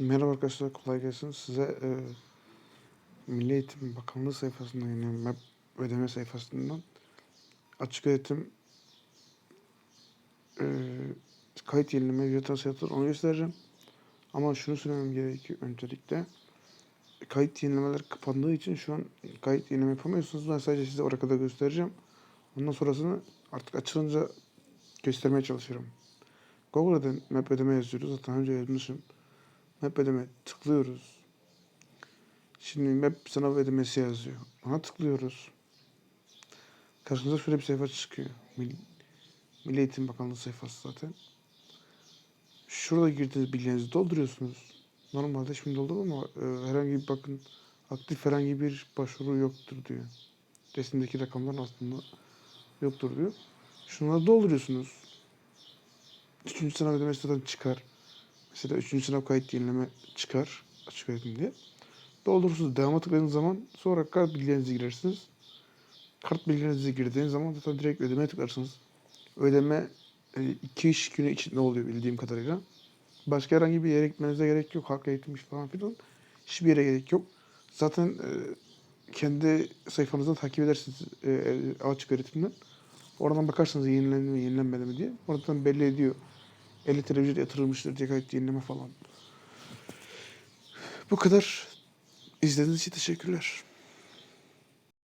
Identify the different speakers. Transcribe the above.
Speaker 1: Merhaba arkadaşlar kolay gelsin. Size e, Milli Eğitim Bakanlığı sayfasından MEP ödeme sayfasından açık öğretim e, kayıt yenileme ücret yatır onu göstereceğim. Ama şunu söylemem gerekiyor öncelikle. Kayıt yenilemeler kapandığı için şu an kayıt yenileme yapamıyorsunuz. Ben sadece size oraya kadar göstereceğim. Ondan sonrasını artık açılınca göstermeye çalışıyorum. Google'dan MEP ödeme yazıyoruz. Zaten önce yazmışım. Map ödeme tıklıyoruz. Şimdi map sınav ödemesi yazıyor. Ona tıklıyoruz. Karşımıza şöyle bir sayfa çıkıyor. Milli, Milli Eğitim Bakanlığı sayfası zaten. Şurada girdiğiniz bilgilerinizi dolduruyorsunuz. Normalde şimdi doldurdum ama e, herhangi bir bakın aktif herhangi bir başvuru yoktur diyor. Resimdeki rakamların aslında yoktur diyor. Şunları dolduruyorsunuz. Üçüncü sınav ödemesi zaten çıkar. Mesela 3. sınav kayıt yenileme çıkar. Açık öğretim diye. Doldurursunuz. Devama tıkladığınız zaman sonra kart bilgilerinizi girersiniz. Kart bilgilerinizi girdiğiniz zaman zaten direkt ödemeye tıklarsınız. Ödeme 2 iş günü içinde oluyor bildiğim kadarıyla. Başka herhangi bir yere gitmenize gerek yok. Halk eğitim falan filan. Hiçbir yere gerek yok. Zaten e, kendi sayfanızdan takip edersiniz e, e, açık öğretimden. Oradan bakarsınız yenilendi mi yenilenmedi mi diye. Oradan belli ediyor. 50 televizyon yatırılmıştır diye kayıt yenileme falan. Bu kadar. İzlediğiniz için teşekkürler.